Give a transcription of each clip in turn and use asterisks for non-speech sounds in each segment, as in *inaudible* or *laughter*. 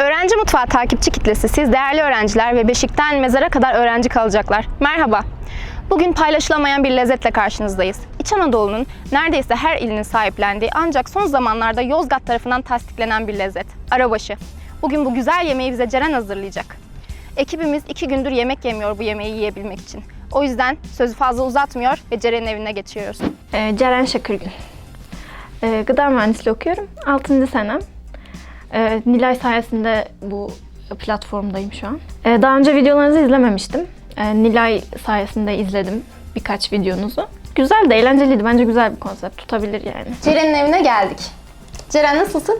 Öğrenci Mutfağı takipçi kitlesi siz değerli öğrenciler ve beşikten mezara kadar öğrenci kalacaklar. Merhaba. Bugün paylaşılamayan bir lezzetle karşınızdayız. İç Anadolu'nun neredeyse her ilinin sahiplendiği ancak son zamanlarda Yozgat tarafından tasdiklenen bir lezzet. Arabaşı. Bugün bu güzel yemeği bize Ceren hazırlayacak. Ekibimiz iki gündür yemek yemiyor bu yemeği yiyebilmek için. O yüzden sözü fazla uzatmıyor ve Ceren'in evine geçiyoruz. Ee, Ceren Şakırgül. Ee, gıda mühendisliği okuyorum. 6. senem. Ee, Nilay sayesinde bu platformdayım şu an. Ee, daha önce videolarınızı izlememiştim. Ee, Nilay sayesinde izledim birkaç videonuzu. Güzel de eğlenceliydi. Bence güzel bir konsept. Tutabilir yani. Ceren'in evine geldik. Ceren nasılsın?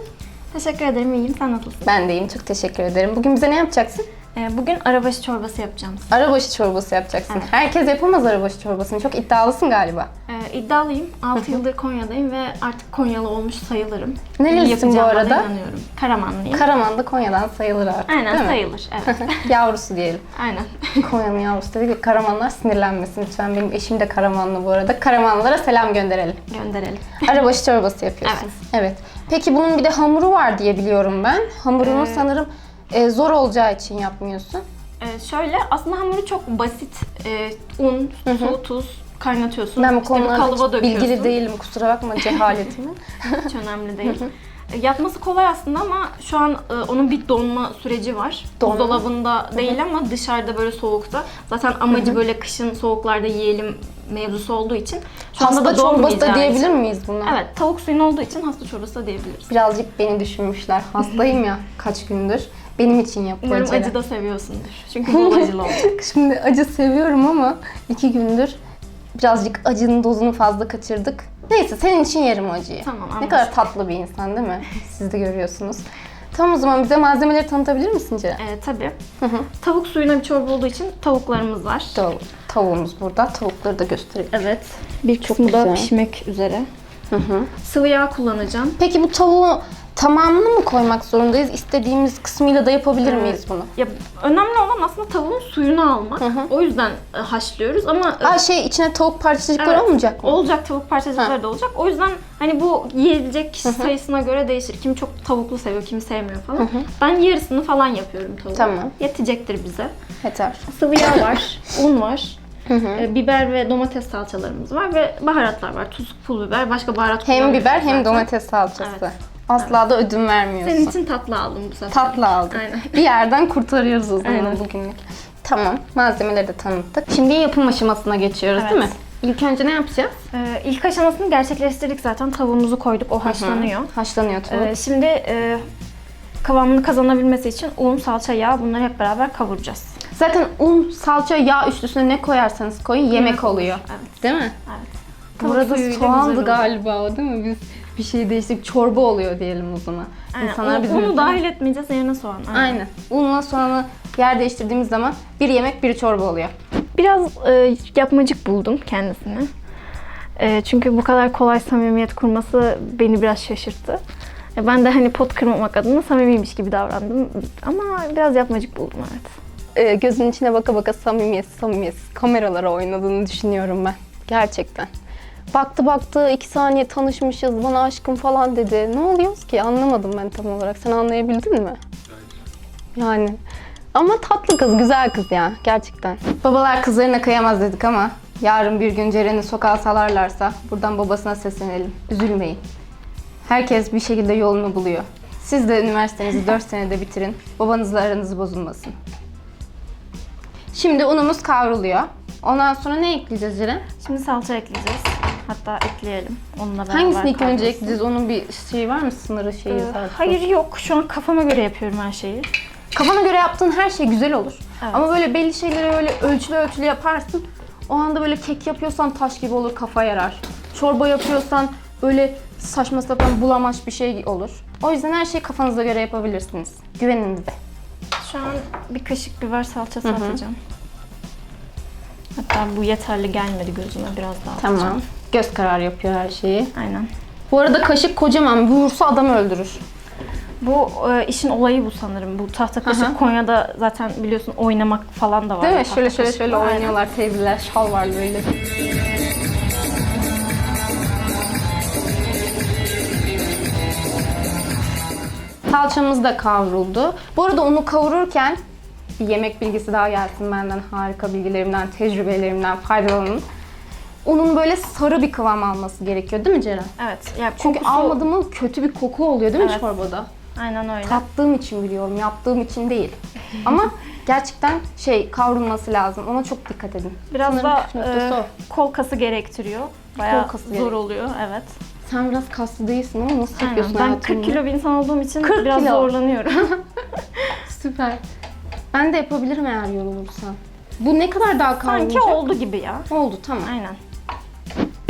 Teşekkür ederim. İyiyim. Sen nasılsın? Ben de iyiyim. Çok teşekkür ederim. Bugün bize ne yapacaksın? Ee, bugün arabaşı çorbası yapacağım. Arabaşı çorbası yapacaksın. Evet. Herkes yapamaz arabaşı çorbasını. Çok iddialısın galiba. Ee, iddialıyım. *laughs* 6 yıldır Konya'dayım ve artık Konyalı olmuş sayılırım. Nerelisin bu arada? inanıyorum. Karamanlıyım. Karaman da Konya'dan sayılır artık Aynen değil mi? sayılır. Evet. *laughs* Yavrusu diyelim. Aynen. Konya'nın yavrusu dedik. Karamanlar sinirlenmesin lütfen. Benim eşim de Karamanlı bu arada. Karamanlılara selam gönderelim. Gönderelim. Arabaşı çorbası yapıyorsun. *laughs* Evet. Peki bunun bir de hamuru var diye biliyorum ben. Hamurunu Ee, sanırım e, zor olacağı için yapmıyorsun. Ee, şöyle aslında hamuru çok basit. Ee, un, su, tuz kaynatıyorsun. Ben bu İşte konularda kalıba hiç döküyorsun. bilgili değilim. Kusura bakma cehaletimin. *laughs* Hiç önemli değil. Ee, Yapması kolay aslında ama şu an e, onun bir donma süreci var. Donma. Buzdolabında değil ama dışarıda böyle soğukta. Zaten amacı böyle kışın soğuklarda yiyelim mevzusu olduğu için. Şu anda Hasta da çorbası da diyebilir için. miyiz buna? Evet, tavuk suyun olduğu için hasta çorbası da diyebiliriz. Birazcık beni düşünmüşler. Hastayım ya kaç gündür. Benim için yapıyor Umarım acı da seviyorsundur. Çünkü bol *laughs* acılı olacak. Şimdi acı seviyorum ama iki gündür birazcık acının dozunu fazla kaçırdık. Neyse senin için yerim o acıyı. Tamam, Ne anlaştık. kadar tatlı bir insan değil mi? *laughs* Siz de görüyorsunuz. Tamam o zaman bize malzemeleri tanıtabilir misin Ceren? Ee, tabii. Tavuk suyuna bir çorba olduğu için tavuklarımız var. Tav- tavuğumuz burada. Tavukları da gösterelim. Evet. Bir kısmı da güzel. pişmek üzere. Sıvı yağ kullanacağım. Peki bu tavuğu tamamını mı koymak zorundayız? İstediğimiz kısmıyla da yapabilir miyiz bunu? Ya önemli olan aslında tavuğun suyunu almak. O yüzden e, haşlıyoruz ama e, Aa şey içine tavuk parçacıkları Evet. olmayacak mı? olacak tavuk parçacıkları da olacak. O yüzden hani bu yiyebilecek kişi sayısına göre değişir. Kimi çok tavuklu seviyor, kimi sevmiyor falan. Ben yarısını falan yapıyorum tavuğun. Tamam. Yetecektir bize. Yeter. Sıvı yağ var, *laughs* un var. e, biber ve domates salçalarımız var ve baharatlar var. Tuz, pul biber, başka baharat Hem kullanmıyoruz biber hem zaten. domates salçası. Evet. Asla da ödün vermiyorsun. Senin için tatlı aldım bu sefer. Tatlı aldık. Aynen. *laughs* Bir yerden kurtarıyoruz o zaman Aynen. bugünlük. Tamam, malzemeleri de tanıttık. Şimdi yapım aşamasına geçiyoruz Evet. değil mi? İlk önce ne yapacağız? Ee, ilk aşamasını gerçekleştirdik zaten. Tavuğumuzu koyduk, o haşlanıyor. Haşlanıyor tavuk. Ee, şimdi e, kıvamını kazanabilmesi için un, salça, yağ bunları hep beraber kavuracağız. Zaten un, salça, yağ üstüne ne koyarsanız koyun yemek, oluyor. evet. Değil mi? Evet. Tavuk Burada soğandı galiba o değil mi? Biz bir şey değiştik. Çorba oluyor diyelim o zaman. Aynen. İnsanlar Un- bizim Unu dahil etmeyeceğiz yerine soğan. Aynen. Aynen. Unla soğanı yer değiştirdiğimiz zaman bir yemek bir çorba oluyor. Biraz e, yapmacık buldum kendisini. E, çünkü bu kadar kolay samimiyet kurması beni biraz şaşırttı. E, ben de hani pot kırmamak adına samimiymiş gibi davrandım. Ama biraz yapmacık buldum evet. Ee, gözün içine baka baka samimiyetsiz samimiyetsiz kameralara oynadığını düşünüyorum ben. Gerçekten. Baktı baktı iki saniye tanışmışız bana aşkım falan dedi. Ne oluyoruz ki anlamadım ben tam olarak. Sen anlayabildin mi? Yani. Ama tatlı kız, güzel kız ya gerçekten. Babalar kızlarına kıyamaz dedik ama yarın bir gün Ceren'i sokağa salarlarsa buradan babasına seslenelim. Üzülmeyin. Herkes bir şekilde yolunu buluyor. Siz de üniversitenizi 4 senede bitirin. Babanızla aranız bozulmasın. Şimdi unumuz kavruluyor. Ondan sonra ne ekleyeceğiz Ceren? Şimdi salça ekleyeceğiz. Hatta ekleyelim. Onunla beraber Hangisini ilk önce kavrulsun. ekleyeceğiz? Onun bir şeyi var mı? Sınırı şeyi Ee, zaten. hayır yok. Şu an kafama göre yapıyorum her şeyi. Kafana göre yaptığın her şey güzel olur. Evet. Ama böyle belli şeyleri öyle ölçülü ölçülü yaparsın. O anda böyle kek yapıyorsan taş gibi olur, kafa yarar. Çorba yapıyorsan böyle saçma sapan bulamaç bir şey olur. O yüzden her şeyi kafanıza göre yapabilirsiniz. Güvenin bize. Şu an bir kaşık biber salçası atacağım. Hatta bu yeterli gelmedi gözüme. Biraz daha atacağım. Göz kararı yapıyor her şeyi. Aynen. Bu arada kaşık kocaman. Vursa adam öldürür. Bu e, işin olayı bu sanırım. Bu tahta kaşık Aha. Konya'da zaten biliyorsun oynamak falan da var. Değil mi? tahta Şöyle şöyle şöyle oynuyorlar teyzeler. Şal var böyle. Salçamız da kavruldu. Bu arada onu kavururken bir yemek bilgisi daha gelsin benden. Harika bilgilerimden, tecrübelerimden faydalanın. Onun böyle sarı bir kıvam alması gerekiyor değil mi Ceren? Evet. Ya Çünkü kokusu- almadı mı kötü bir koku oluyor değil mi Evet. çorbada? Aynen öyle. Tattığım için biliyorum, yaptığım için değil. *laughs* Ama gerçekten şey kavrulması lazım. Ona çok dikkat edin. Biraz Sanırım da e, kol kası gerektiriyor. Bayağı Kol kası zor gerek- oluyor. Evet. Sen biraz kaslı değilsin ama nasıl Aynen. yapıyorsun Ben hayatım 40 bunu? kilo bir insan olduğum için 40 biraz kilo. zorlanıyorum. *laughs* *laughs* Süper. Ben de yapabilirim eğer yorulursam. Bu ne kadar daha kavrulacak? Sanki oldu gibi ya. Oldu tamam. Aynen.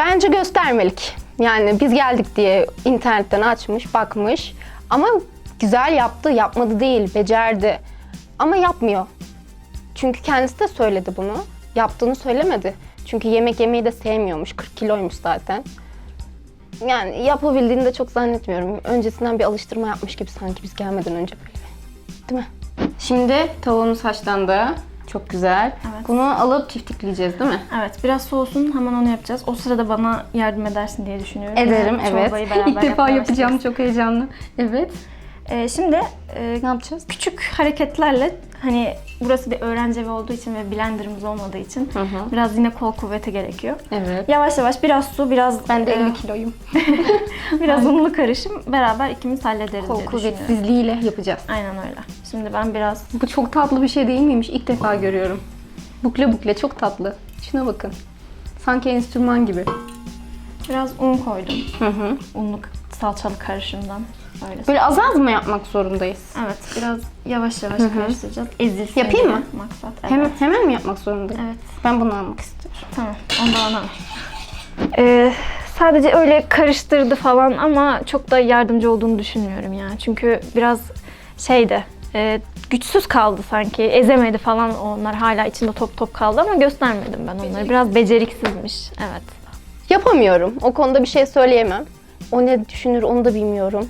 Bence göstermelik. Yani biz geldik diye internetten açmış, bakmış. Ama güzel yaptı, yapmadı değil, becerdi. Ama yapmıyor. Çünkü kendisi de söyledi bunu. Yaptığını söylemedi. Çünkü yemek yemeyi de sevmiyormuş. 40 kiloymuş zaten. Yani yapabildiğini de çok zannetmiyorum. Öncesinden bir alıştırma yapmış gibi sanki biz gelmeden önce böyle. Değil mi? Şimdi tavuğumuz haşlandı. Çok güzel. Evet. Bunu alıp tiftikleyeceğiz değil mi? Evet biraz soğusun hemen onu yapacağız. O sırada bana yardım edersin diye düşünüyorum. Ederim Yine evet. *laughs* İlk defa yapacağım çok heyecanlı. Evet. Ee, şimdi e, Ne yapacağız? küçük hareketlerle hani burası bir öğrenci evi olduğu için ve blenderımız olmadığı için Hı hı. biraz yine kol kuvveti gerekiyor. Evet. Yavaş yavaş biraz su, biraz Ben de e, 50 kiloyum. *laughs* biraz unlu karışım beraber ikimiz hallederiz Kol diye düşünüyorum. kuvvetsizliğiyle yapacağız. Aynen öyle. Şimdi ben biraz Bu çok tatlı bir şey değil miymiş? İlk defa görüyorum. Bukle bukle çok tatlı. Şuna bakın. Sanki enstrüman gibi. biraz un koydum. Hı hı. Unlu salçalı karışımdan. Öyle. Böyle az az mı yapmak zorundayız? Evet, biraz yavaş yavaş hı. karıştıracağız. Ezilsin Yapayım diye mı? Maksat. Evet. Hemen hemen mi yapmak zorundayım? Evet. Ben bunu almak istiyorum. Tamam, ondan al. Ee, sadece öyle karıştırdı falan ama çok da yardımcı olduğunu düşünmüyorum ya. Çünkü biraz şeydi, e, güçsüz kaldı sanki. Ezemedi falan onlar. Hala içinde top top kaldı ama göstermedim ben onları. Biraz beceriksizmiş. Evet. Yapamıyorum. O konuda bir şey söyleyemem. O ne düşünür onu da bilmiyorum.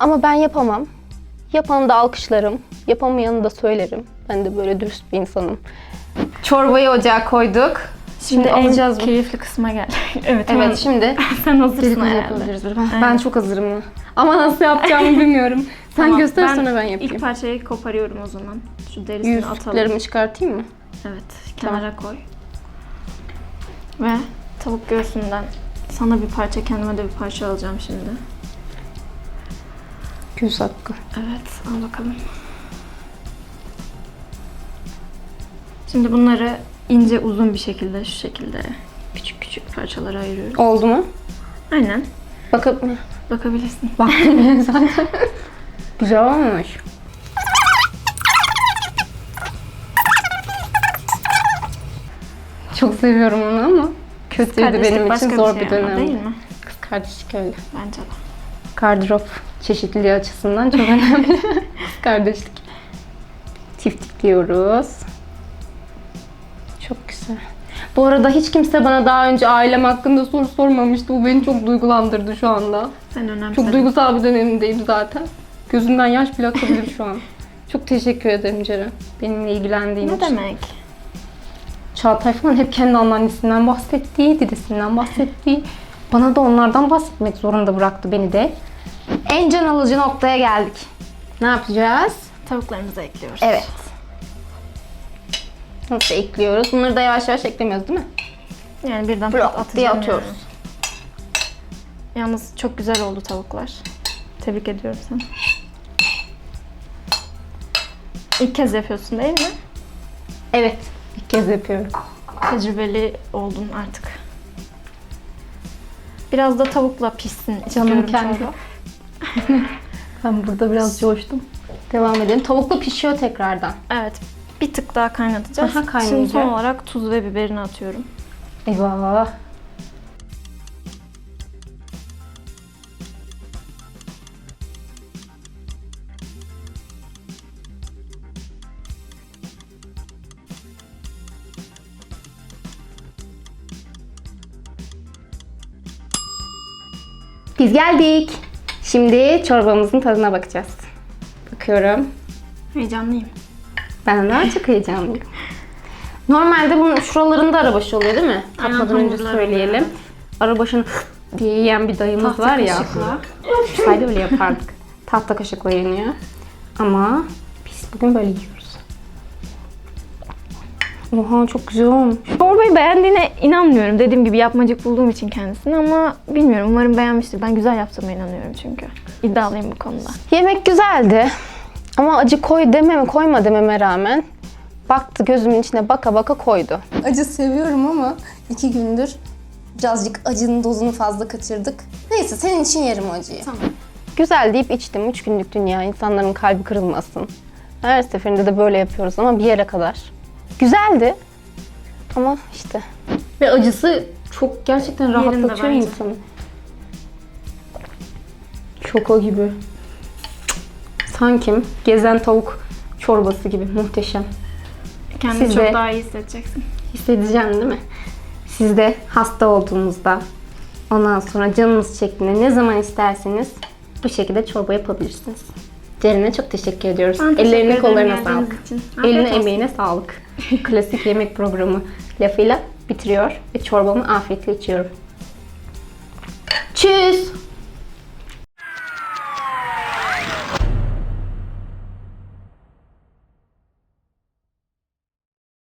Ama ben yapamam. Yapanı da alkışlarım. Yapamayanı da söylerim. Ben de böyle dürüst bir insanım. Çorbayı ocağa koyduk. Şimdi, en alacağız bunu. keyifli kısma gel. *laughs* evet, Evet şimdi *laughs* sen hazırsın dedikodu herhalde. yapabiliriz. Ben, çok hazırım. Ama nasıl yapacağımı *laughs* bilmiyorum. Sen Tamam, göster sonra ben yapayım. İlk parçayı koparıyorum o zaman. Şu derisini atalım. Yüzüklerimi çıkartayım mı? Evet, kenara koy. Ve tavuk göğsünden sana bir parça, kendime de bir parça alacağım şimdi. Göz hakkı. Evet, al bakalım. Şimdi bunları ince uzun bir şekilde şu şekilde küçük küçük parçalara ayırıyoruz. Oldu mu? Aynen. Bakıp Bakabilirsin. baktım *laughs* zaten. Güzel olmuş. Çok seviyorum onu ama kötüydü Kardeşlik benim başka için zor bir bir şey ama dönem. değil mi? Kız kardeşlik öyle. Bence de. Gardırop çeşitliliği açısından çok önemli. *laughs* Kız kardeşlik. Tiftikliyoruz. Çok güzel. Bu arada hiç kimse bana daha önce ailem hakkında soru sormamıştı. Bu beni çok duygulandırdı şu anda. Sen önemli. Çok duygusal bir dönemimdeyim zaten. Gözümden yaş bile akabilir şu an. Çok teşekkür ederim Ceren. Benimle ilgilendiğin Ne için. demek? Çağatay falan hep kendi anneannesinden bahsettiği, dedesinden bahsettiği. Bana da onlardan bahsetmek zorunda bıraktı beni de. En can alıcı noktaya geldik. Ne yapacağız? Tavuklarımızı ekliyoruz. Evet. Nasıl ekliyoruz? Bunları da yavaş yavaş eklemiyoruz değil mi? Yani birden Blok pat atacağım diye atıyoruz. yani. Yalnız çok güzel oldu tavuklar. Tebrik ediyorum seni. İlk kez yapıyorsun değil mi? Evet. İlk kez yapıyorum. Tecrübeli oldun artık. Biraz da tavukla pişsin Canım istiyorum kendi. çorba. *laughs* Ben burada biraz coştum. Devam edelim. Tavukla pişiyor tekrardan. Evet. Bir tık daha kaynatacağız. Aha, kaynayacak. Şimdi son olarak tuz ve biberini atıyorum. Eyvah. Biz geldik. Şimdi çorbamızın tadına bakacağız. Bakıyorum. Heyecanlıyım. Ben daha çok heyecanlıyım. Normalde bunun şuralarında arabaşı oluyor değil mi? Aynen, Tatmadan önce hamurlarında, söyleyelim. Arabaşını diye yiyen bir dayımız Tahta var ya. kaşıkla. Sayda öyle yapardık. Tahta kaşıkla yeniyor. Ama biz bugün böyle yiyoruz. Oha çok güzel olmuş. Çorbayı beğendiğine inanmıyorum. Dediğim gibi yapmacık bulduğum için kendisini ama bilmiyorum. Umarım beğenmiştir. Ben güzel yaptığıma inanıyorum çünkü. İddialıyım bu konuda. Yemek güzeldi. Ama acı koy dememe, koyma dememe rağmen baktı gözümün içine baka baka koydu. Acı seviyorum ama iki gündür birazcık acının dozunu fazla kaçırdık. Neyse senin için yerim acıyı. Tamam. Güzel deyip içtim. Üç günlük dünya. insanların kalbi kırılmasın. Her seferinde de böyle yapıyoruz ama bir yere kadar. Güzeldi. Ama işte. Ve acısı çok gerçekten rahatlatıyor bence. insanı. Şoko gibi. Sanki gezen tavuk çorbası gibi muhteşem. Kendini Siz çok de- daha iyi hissedeceksin. Hissedeceğim değil mi? Siz de hasta olduğunuzda ondan sonra canınız çektiğinde ne zaman isterseniz bu şekilde çorba yapabilirsiniz. Ceren'e çok teşekkür ediyoruz. Ben teşekkür Ellerine kollarına sağlık. için. Afiyet Eline olsun. emeğine sağlık. *laughs* Klasik yemek programı lafıyla bitiriyor ve çorbamı afiyetle içiyorum. Tschüss.